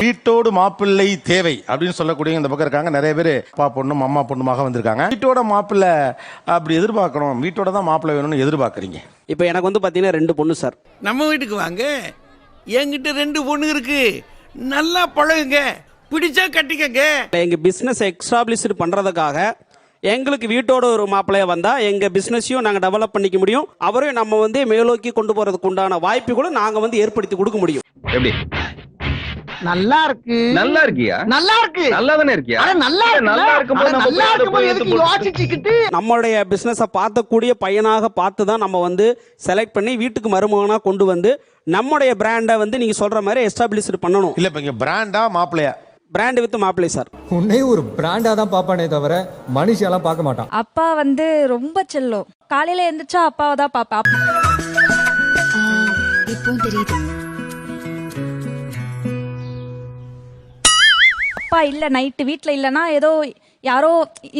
வீட்டோடு மாப்பிள்ளை தேவை அப்படின்னு சொல்லக்கூடிய இந்த பக்கம் இருக்காங்க. நிறைய பேர் அப்பா பொண்ணும் அம்மா பொண்ணுமாக வந்திருக்காங்க. வீட்டோட மாப்பிள்ளை அப்படி எதிர்பார்க்கணும். வீட்டோட தான் மாப்பிள்ளை வேணும்னு எதிர்பார்க்குறீங்க. இப்போ எனக்கு வந்து பார்த்தீங்கன்னா ரெண்டு பொண்ணு சார். நம்ம வீட்டுக்கு வாங்க. என்கிட்ட ரெண்டு பொண்ணு இருக்கு. நல்லா பழகுங்க. பிடிச்சா கட்டிக்கங்க. எங்கள் பிஸ்னஸ் எக்ஸ்டாப்ளிஷ்டு பண்ணுறதுக்காக எங்களுக்கு வீட்டோட ஒரு மாப்பிள்ளைய வந்தால் எங்கள் பிஸ்னஸையும் நாங்கள் டெவலப் பண்ணிக்க முடியும். அவரையும் நம்ம வந்து மேலோக்கி கொண்டு போகிறதுக்கு உண்டான வாய்ப்புகளும் நாங்கள் வந்து ஏற்படுத்தி கொடுக்க முடியும். எப்படி? நல்லா இருக்கு நல்லா இருக்கியா? நல்லா இருக்கு நல்லா தானே இருக்கியா அட நல்லா இருக்கு நல்லா இருக்கும்போது நல்லா இருக்கும்போது எதுக்கு யோசிச்சுக்கிட்டு? நம்மளுடைய பிஸ்னஸை பார்க்கக்கூடிய பையனாக பார்த்து தான் நம்ம வந்து செலக்ட் பண்ணி வீட்டுக்கு மருமகனாக கொண்டு வந்து நம்முடைய பிராண்டை வந்து நீங்கள் சொல்கிற மாதிரி எஸ்டாப்ளிஷ்டு பண்ணணும். இல்லை இப்போ இங்கே பிராண்டா மாப்பிள்ளையா? பிராண்ட் வித் மாப்பிள்ளை சார் உன்னை ஒரு பிராண்டா தான் பாப்பானே தவிர மனுஷியெல்லாம் பார்க்க மாட்டான். அப்பா வந்து ரொம்ப செல்லம். காலையில எந்திரிச்சா அப்பாவை தான் பாப்பேன் அப்~ இப்பவும் தெரியுது. அப்பா இல்ல நைட்டு வீட்ல இல்லனா ஏதோ யாரோ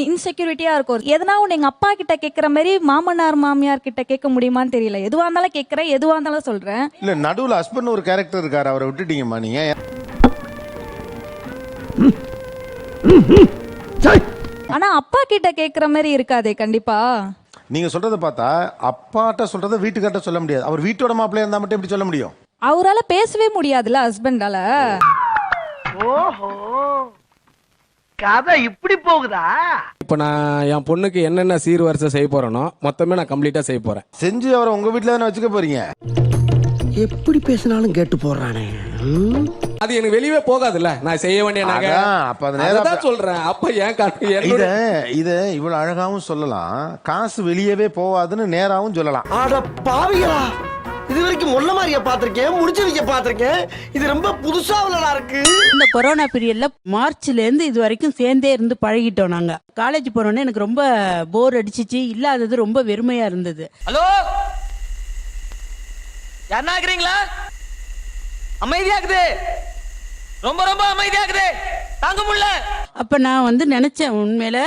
இன்செக்யூரிட்டியா இருக்கும். எதனா ஒன்று எங்க அப்பா கிட்ட கேட்குற மாதிரி மாமனார் மாமியார் கிட்ட கேட்க முடியுமான்னு தெரியல. எதுவா இருந்தாலும் கேட்கறேன் எதுவா இருந்தாலும் சொல்றேன். இல்லை நடுவில் ஹஸ்பண்ட் ஒரு கேரக்டர் இருக்காரு அவரை விட்டுட்டீங்கம்மா நீங்கள் ஆனா அப்பா கிட்ட கேட்குற மாதிரி இருக்காதே கண்டிப்பா. நீங்கள் சொல்கிறத பார்த்தா அப்பாட்ட சொல்கிறத வீட்டுக்கார்ட்ட சொல்ல முடியாது. அவர் வீட்டோட மாப்பிள்ளையா இருந்தால் மட்டும் எப்படி சொல்ல முடியும்? அவரால பேசவே முடியாதுல்ல ஹஸ்பண்டால ஓஹோ. கதை இப்படி போகுதா? இப்போ நான் என் பொண்ணுக்கு என்னென்ன சீர்வரிசை செய்ய போறேனோ மொத்தமே நான் கம்ப்ளீட்டா செய்ய போறேன். செஞ்சு அவரை உங்கள் வீட்டில் தானே வச்சுக்க போறீங்க? எப்படி பேசினாலும் கேட்டு போடுறானே அது எனக்கு வெளியவே போகாதுல்ல. நான் செய்ய வேண்டிய நகை. அதான், அப்ப அது நேரா அதான் சொல்றேன். அப்ப ஏன் காட்டு இத என்னோட இத இவ்வளவு அழகாவும் சொல்லலாம். காசு வெளியவே போவாதுன்னு நேராவும் சொல்லலாம். அட பாவிகளா! இது வரைக்கும் முள்ள மாதிரியா பாத்திருக்கேன் முடிச்சு வைக்க பாத்திருக்கேன் இது ரொம்ப புதுசா உள்ளதா இருக்கு? இந்த கொரோனா பீரியட்ல மார்ச்ல இருந்து இது வரைக்கும் சேர்ந்தே இருந்து பழகிட்டோம் நாங்க. காலேஜ் போனோன்னே எனக்கு ரொம்ப போர் அடிச்சிச்சு இல்லாதது ரொம்ப வெறுமையா இருந்தது. ஹலோ? யாருன்னா இருக்கிறீங்களா? அமைதியாக்குது ரொம்ப ரொம்ப அமைதியாக்குது தாங்க முடியல. அப்ப நான் வந்து நினைச்சேன் உண்மையில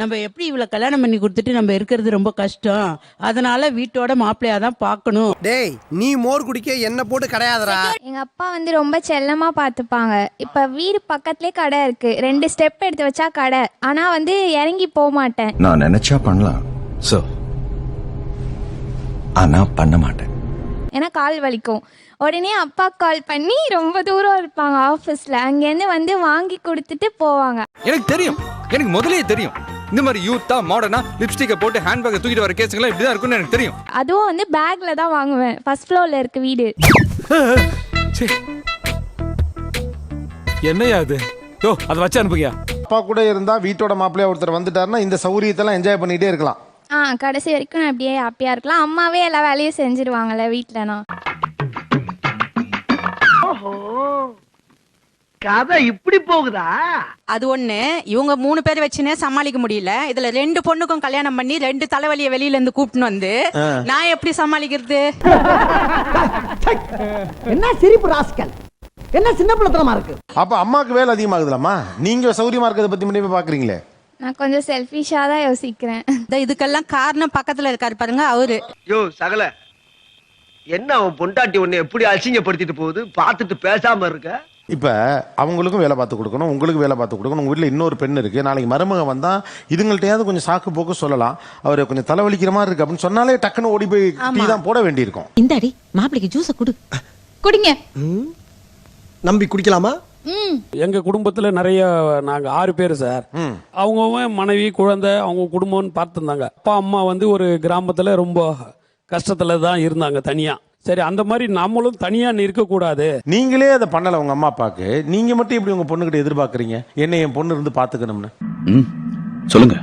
நம்ம எப்படி இவ்வளவு கல்யாணம் பண்ணி கொடுத்துட்டு நம்ம இருக்கிறது ரொம்ப கஷ்டம்? அதனால வீட்டோட மாப்பிள்ளையா தான் பார்க்கணும். டேய் நீ மோர் குடிக்க என்ன போட்டு கிடையாதுடா. எங்க அப்பா வந்து ரொம்ப செல்லமா பார்த்துப்பாங்க. இப்ப வீடு பக்கத்துலயே கடை இருக்கு. ரெண்டு ஸ்டெப் எடுத்து வச்சா கடை. ஆனா வந்து இறங்கி போக மாட்டேன். நான் நினைச்சா பண்ணலாம் சோ ஆனா பண்ண மாட்டேன். ஏன்னா கால் வலிக்கும். உடனே அப்பா கால் பண்ணி ரொம்ப தூரம் இருப்பாங்க ஆஃபீஸில் அங்கேருந்து வந்து வாங்கி கொடுத்துட்டு போவாங்க. எனக்கு தெரியும். எனக்கு முதல்லயே தெரியும். இந்த மாதிரி யூத்தா மாடர்னா லிப்ஸ்டிக்கை போட்டு ஹேண்ட்பேக்கை தூக்கிட்டு வர கேஸுங்களாம் இப்படிதான் இருக்கும்னு எனக்கு தெரியும். அதுவும் வந்து பேக்ல தான் வாங்குவேன். ஃபர்ஸ்ட் ஃப்ளோர்ல இருக்கு வீடு. என்னையா அது யோ அதை வச்சு அனுப்புங்க அப்பா கூட இருந்தா வீட்டோட மாப்பிள்ளையா ஒருத்தர் வந்துட்டாருன்னா இந்த சௌரியத்தெல்லாம் என்ஜாய் பண்ணிட்டே இருக்கலாம். ஆ கடைசி வரைக்கும் நான் அப்படியே ஹாப்பியாக இருக்கலாம். அம்மாவே எல்லா வேலையும் செஞ்சிருவாங்கல்ல வீட்டிலனா ஓஹோ. கதை இப்படி போகுதா? அது ஒண்ணு. இவங்க மூணு பேர் வச்சுனே சமாளிக்க முடியல. இதுல ரெண்டு பொண்ணுக்கும் கல்யாணம் பண்ணி ரெண்டு தலைவலிய வெளியில இருந்து கூப்பிட்டு வந்து நான் எப்படி சமாளிக்கிறது? என்ன சிரிப்பு ராஸ்கல்? என்ன சின்ன பிள்ளைத்தனமா இருக்கு? அப்ப அம்மாக்கு வேலை அதிகமாகுதுலாமா நீங்க சௌரியமா இருக்கிறத பத்தி மட்டுமே பாக்குறீங்களே. நான் கொஞ்சம் செல்ஃபிஷாக தான் யோசிக்கிறேன். இந்த இதுக்கெல்லாம் காரணம் பக்கத்துல இருக்காரு பாருங்க அவரு. யோ சகல. என்ன அவன் பொண்டாட்டி உன்னை எப்படி அசிங்கப்படுத்திட்டு போகுது? பார்த்துட்டு பேசாம இருக்க. இப்ப அவங்களுக்கும் வேலை பார்த்து கொடுக்கணும் உங்களுக்கு வேலை பார்த்து கொடுக்கணும். உங்க வீட்டுல இன்னொரு பெண் இருக்கு. நாளைக்கு மருமக வந்தா இதுங்கள்ட்டயாவது கொஞ்சம் சாக்கு போக்கு சொல்லலாம். அவர் கொஞ்சம் தலைவலிக்கிற மாதிரி இருக்கு அப்படின்னு சொன்னாலே டக்குன்னு ஓடி போய் டீ தான் போட வேண்டியிருக்கும். இந்தாடி மாப்பிளைக்கு ஜூஸ குடு. குடிங்க. நம்பி குடிக்கலாமா? எங்க குடும்பத்துல நிறைய நாங்க ஆறு பேர் சார். அவங்கவுங்க மனைவி குழந்தை அவங்க குடும்பம்னு பார்த்துருந்தாங்க. அப்பா அம்மா வந்து ஒரு கிராமத்துல ரொம்ப கஷ்டத்துல தான் இருந்தாங்க தனியா. சரி அந்த மாதிரி நம்மளும் தனியா இருக்க கூடாது நீங்களே அதை பண்ணல உங்க அம்மா அப்பாக்கு. நீங்க மட்டும் இப்படி உங்க பொண்ணுகிட்ட எதிர்பார்க்கறீங்க? என்ன என் பொண்ணு இருந்து பாத்துக்கணும்னு? சொல்லுங்க.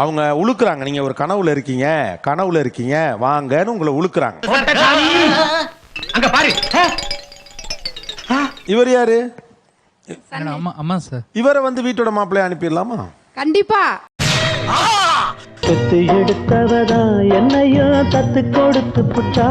அவங்க உழுக்குறாங்க. நீங்க ஒரு கனவுல இருக்கீங்க. கனவுல இருக்கீங்க. வாங்கன்னு உங்களை உழுக்குறாங்க. அங்க பாரு. இவர் யாரு? அம்மா அம்மா சார். இவரை வந்து வீட்டோட மாப்பிள்ளைய அனுப்பிடலாமா? கண்டிப்பா. பெத்து எடுத்தவதா? என்னையும் தத்து கொடுத்து புட்டா?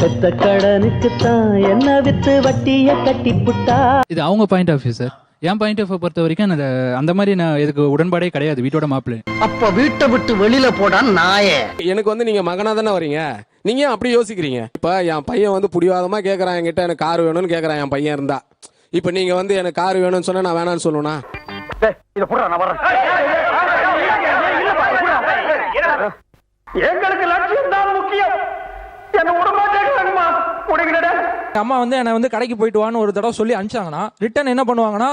பெத்த கடனுக்கு தான் என்ன வித்து வட்டிய கட்டி புட்டா? இது அவங்க பாயிண்ட் ஆஃப் வியூ சார் என் பாயிண்ட் ஆஃப் பொறுத்த வரைக்கும் அந்த அந்த மாதிரி நான் இதுக்கு உடன்பாடே கிடையாது வீட்டோட மாப்பிள்ளை. அப்ப வீட்டை விட்டு வெளியில போடா நாயே. எனக்கு வந்து நீங்க மகனா தானே வரீங்க? நீங்க ஏன் அப்படி யோசிக்கிறீங்க? இப்ப என் பையன் வந்து புடிவாதமா கேக்குறான் என்கிட்ட எனக்கு கார் வேணும்னு கேக்குறான் என் பையன் இருந்தா. இப்ப நீங்க வந்து எனக்கு கார் வேணும்னு சொன்னா நான் வேணாம்னு சொல்லுவேனா? இத போடுறா நான் வரேன் எங்களுக்கு லட்சியம் தான் முக்கியம். என்ன விடமாட்டேங்கிறாங்கம்மா உடைக்கிறடா அம்மா வந்து என்னை வந்து கடைக்கு போயிட்டு வான்னு ஒரு தடவை சொல்லி அனுப்பிச்சாங்கன்னா ரிட்டன் என்ன பண்ணுவாங்கன்னா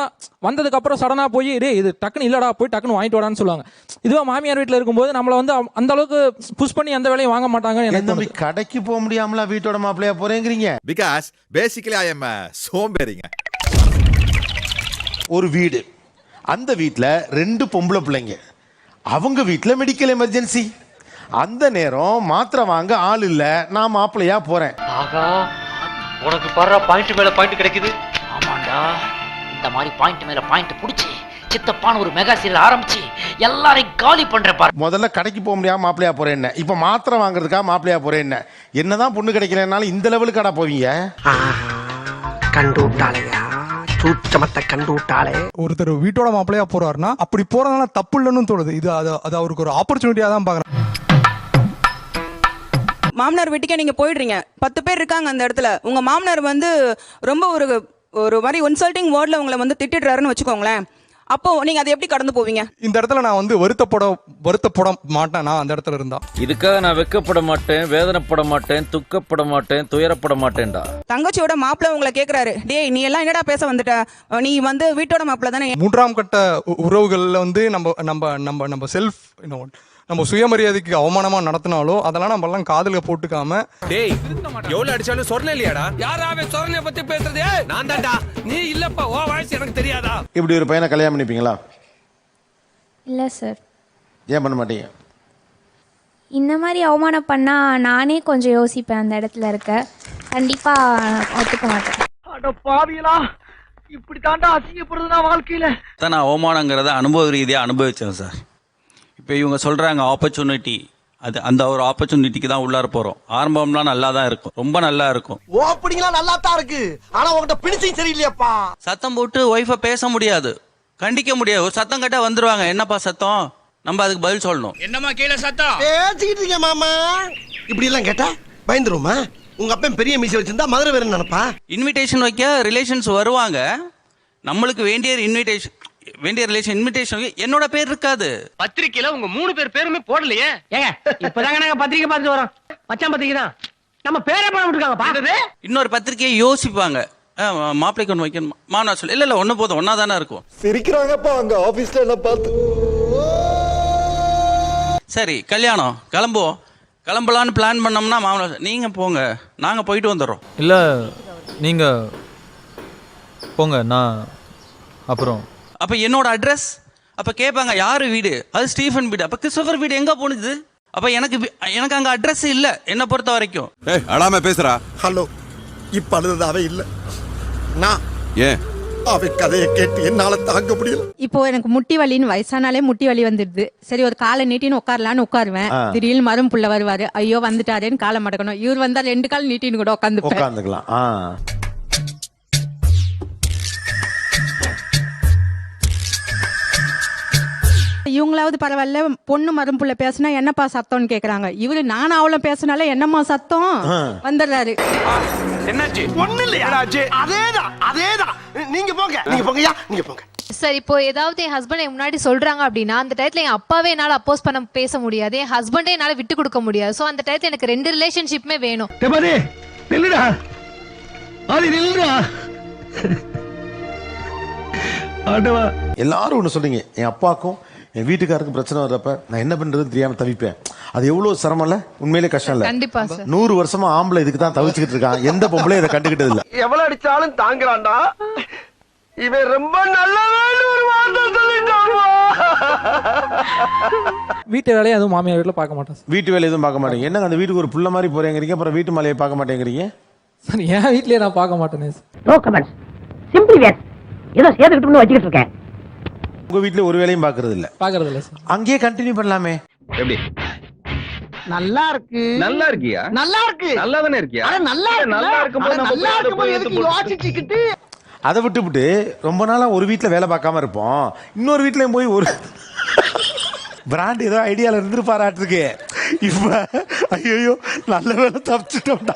வந்ததுக்கு அப்புறம் சடனா போய் டேய் இது டக்குன்னு இல்லடா போய் டக்குன்னு வாங்கிட்டு வாடான்னு சொல்லுவாங்க. இதுவா மாமியார் வீட்டில் இருக்கும்போது நம்மள வந்து அந்த அளவுக்கு புஷ் பண்ணி எந்த வேலையும் வாங்க மாட்டாங்கன்னு என் எனக்கு. கடைக்கு போக முடியாமலா வீட்டோட மாப்பிள்ளையா போறேங்கிறீங்க? பிகாஸ் பேசிக்கலி ஐ எம் சோம்பேறிங்க. ஒரு வீடு. அந்த வீட்ல ரெண்டு பொம்பளை பிள்ளைங்க. அவங்க வீட்ல மெடிக்கல் எமர்ஜென்சி அந்த நேரம் மாத்திரை வாங்க ஆள் இல்ல. நான் மாப்பிள்ளையா போறேன். ஆகா உனக்கு படுற பாயிண்ட் மேல பாயிண்ட் கிடைக்குது. ஆமாண்டா. இந்த மாதிரி பாயிண்ட் மேல பாயிண்ட் புடிச்சு சித்தப்பான ஒரு மெகா சீரியல் ஆரம்பிச்சு எல்லாரையும் காலி பண்ற பாரு. முதல்ல கடைக்கு போக முடியாம மாப்பிள்ளையா போறேன் என்ன? இப்ப மாத்திரை வாங்குறதுக்காக மாப்பிள்ளையா போறேன் என்ன? என்னதான் பொண்ணு கிடைக்கலனாலும் இந்த லெவலுக்காடா போவீங்க? கண்டு விட்டாளையா சூச்சமத்தை கண்டு விட்டாளே ஒருத்தர் வீட்டோட மாப்பிள்ளையா போறாருன்னா அப்படி போறதுனால தப்பு இல்லைன்னு தோணுது. இது அது அது அவருக்கு ஒரு ஆப்பர்ச்சுனிட்டியா தான் பாக்குறேன். மாமனார் வீட்டுக்கே நீங்க போயிடுறீங்க. பத்து பேர் இருக்காங்க அந்த இடத்துல. உங்க மாமனார் வந்து ரொம்ப ஒரு ஒரு மாதிரி இன்சல்ட்டிங் வேர்ட்ல உங்களை வந்து திட்டிடுறாருன்னு வச்சுக்கோங்களேன். அப்போ நீங்க அதை எப்படி கடந்து போவீங்க? இந்த இடத்துல நான் வந்து வருத்தப்பட வருத்தப்பட மாட்டேன். நான் அந்த இடத்துல இருந்தா. இதுக்காக நான் வெக்கப்பட மாட்டேன் வேதனைப்பட மாட்டேன் துக்கப்பட மாட்டேன் துயரப்பட மாட்டேன்டா. தங்கச்சியோட மாப்பிள்ள உங்களை கேக்குறாரு. டேய் நீ எல்லாம் என்னடா பேச வந்துட்ட? நீ வந்து வீட்டோட மாப்பிள்ள தானே மூன்றாம் கட்ட உறவுகள்ல வந்து நம்ம நம்ம நம்ம நம்ம செல்ஃப் நம்ம சுயமரியாதைக்கு அவமானமா நடத்தினாலும் அதெல்லாம் நம்ம எல்லாம் காதுல போட்டுக்காம. டேய் எவ்வளவு அடிச்சாலும் சொரணை இல்லையாடா? யாராவே சொரணைய பத்தி பேசுறது? நான் தான்டா. நீ இல்லப்பா ஓ வயசு எனக்கு தெரியாதா? இப்படி ஒரு பையனை கல்யாணம் பண்ணிப்பீங்களா? இல்லை சார். ஏன் பண்ண மாட்டீங்க? இந்த மாதிரி அவமானம் பண்ணா நானே கொஞ்சம் யோசிப்பேன் அந்த இடத்துல இருக்க. கண்டிப்பா ஒத்துக்க மாட்டேன். அட பாவியலா இப்படி தாண்டா அசிங்கப்படுறது நான் வாழ்க்கையில. தான் நான் அவமானங்கிறத அனுபவ ரீதியாக அனுபவிச்சேன் சார். இப்போ இவங்க சொல்கிறாங்க ஆப்பர்ச்சுனிட்டி அது அந்த ஒரு ஆப்பர்ச்சுனிட்டிக்கு தான் உள்ளார போகிறோம் ஆரம்பம்லாம் நல்லா தான் இருக்கும். ரொம்ப நல்லா இருக்கும். ஓப்பனிங்லாம் நல்லா தான் இருக்கு. ஆனா உன்கிட்ட பிடிச்சும் சரியில்லையாப்பா. சத்தம் போட்டு ஒய்ஃபை பேச முடியாது. கண்டிக்க முடியாது. ஒரு சத்தம் கட்ட வந்துருவாங்க. என்னப்பா சத்தம்? நம்ம அதுக்கு பதில் சொல்லணும். என்னம்மா கீழே சத்தம்? பேசிக்கிட்டு இருக்கேன் மாமா. இப்படி எல்லாம் கேட்டா பயந்துருமா உங்க அப்பன் பெரிய மீசை வச்சிருந்தா மதுரை வேற நினைப்பா. இன்விடேஷன் வைக்க ரிலேஷன்ஸ் வருவாங்க. நம்மளுக்கு வேண்டிய இன்விடேஷன் வேண்டிய ரிலேஷன் இன்விடேஷன் என்னோட பேர் இருக்காது. பத்திரிக்கையில உங்க மூணு பேர் பேருமே போடலையே. ஏங்க இப்பதாங்க நாங்க பத்திரிக்கை பார்த்துட்டு வரோம். மச்சான் பத்திரிக்கை தான். நம்ம பேரே பண்ண விட்டுருக்காங்க பார்த்தது இன்னொரு பத்திரிக்கையை யோசிப்பாங்க. மாப்பிள்ளைக்கு ஒன்று வைக்கணும். மாமனா சொல்லு. இல்லை இல்லை ஒன்று போதும். ஒன்றா தானே இருக்கும். சிரிக்கிறாங்கப்பா அங்க ஆபீஸ்ல என்ன பார்த்து சரி கல்யாணம். கிளம்புவோம். கிளம்பலான்னு பிளான் பண்ணோம்னா மாமனா சொல்லு, நீங்க போங்க. நாங்க போயிட்டு வந்துடுறோம். இல்ல நீங்க போங்க. நான் அப்புறம் அப்ப என்னோட அட்ரஸ் அப்ப கேட்பாங்க யாரு வீடு? அது ஸ்டீஃபன் வீடு. அப்ப கிறிஸ்டோபர் வீடு எங்க போனுது அப்ப எனக்கு எனக்கு அங்க அட்ரஸ் இல்ல. என்ன பொறுத்த வரைக்கும்? ஏய் அழாம பேசுறா ஹலோ இப்ப அழுது அவ இல்ல. நான் ஏன்? அவ கதையை கேட்டு என்னால தாங்க முடியல. இப்போ எனக்கு முட்டி வலின்னு வயசானாலே முட்டி வலி வந்துடுது. சரி ஒரு காலை நீட்டின்னு உட்காரலான்னு உட்காருவேன். திடீர்னு மரம் புள்ள வருவாரு. ஐயோ வந்துட்டாரேன்னு காலை மடக்கணும். இவர் வந்தா ரெண்டு கால் நீட்டின்னு கூட உட்காந்துப்பேன். உட்காந்துக்கலாம். இவங்களாவது பரவாயில்ல பொண்ணு மரம் புள்ள பேசுனா என்னப்பா சத்தம்னு கேக்குறாங்க. இவரு நானும் அவளும் பேசினாலே என்னம்மா சத்தம்? வந்துடுறாரு. என்னாச்சு? ஒண்ணு இல்லையா? அதேதான் அதேதான். நீங்க போங்க நீங்க போங்கய்யா நீங்க போங்க. சார் இப்போ ஏதாவது என் ஹஸ்பண்ட் என் முன்னாடி சொல்றாங்க அப்படின்னா அந்த டயத்துல என் அப்பாவே என்னால அப்போஸ் பண்ண பேச முடியாது. என் ஹஸ்பண்டே என்னால விட்டு கொடுக்க முடியாது. சோ அந்த டயத்துல எனக்கு ரெண்டு ரிலேஷன்ஷிப்புமே வேணும். நில்லுடா. நில்லுடா. எல்லாரும் ஒன்று சொல்றீங்க. என் அப்பாக்கும் என் வீட்டுக்காருக்கும் பிரச்சனை வர்றப்ப நான் என்ன பண்றதுன்னு தெரியாம தவிப்பேன். அது எவ்வளவு சிரமம் இல்ல? உண்மையிலே கஷ்டம் இல்ல. நூறு வருஷமா ஆம்பளை இதுக்கு தான் தவிச்சுக்கிட்டு இருக்கான். எந்த பொம்பளையும் இதை கண்டுக்கிட்டது இல்ல. எவ்வளவு அடிச்சாலும் தாங்குறான்டா. இவன் ரொம்ப வீட்டு வேலையை அதுவும் மாமியார் வீட்டில் பார்க்க மாட்டேன் வீட்டு வேலை எதுவும் பார்க்க மாட்டேங்க. என்னங்க அந்த வீட்டுக்கு ஒரு புள்ள மாதிரி போறேங்கிறீங்க? அப்புறம் வீட்டு மலையை பார்க்க மாட்டேங்கிறீங்க? சார் என் வீட்லயே நான் பார்க்க மாட்டேனே சிம்பிளி வேர். ஏதோ சேர்த்துக்கிட்டு வச்சுக்கிட்டு இருக்கேன். உங்க வீட்டுல ஒரு வேலையும் பார்க்கறது இல்ல பார்க்கறது இல்லை சார் அங்கேயே கண்டினியூ பண்ணலாமே. எப்படி? நல்லா இருக்கு. நல்லா இருக்கியா? நல்லா இருக்கு. நல்லா தானே இருக்கியா நல்லா இருக்கு நல்லா இருக்கும்போது நல்லா இருக்கும்போது எதுக்கு யோசிச்சுக்கிட்டு? அதை விட்டுவிட்டு ரொம்ப நாளா ஒரு வீட்ல வேலை பார்க்காம இருப்போம். இன்னொரு வீட்லயும் போய் ஒரு பிராண்ட் ஏதோ ஐடியால இருந்துருப்பாராட்டிருக்கு. இப்ப ஐயோ நல்ல வேலை தப்பிச்சிட்டோம்டா.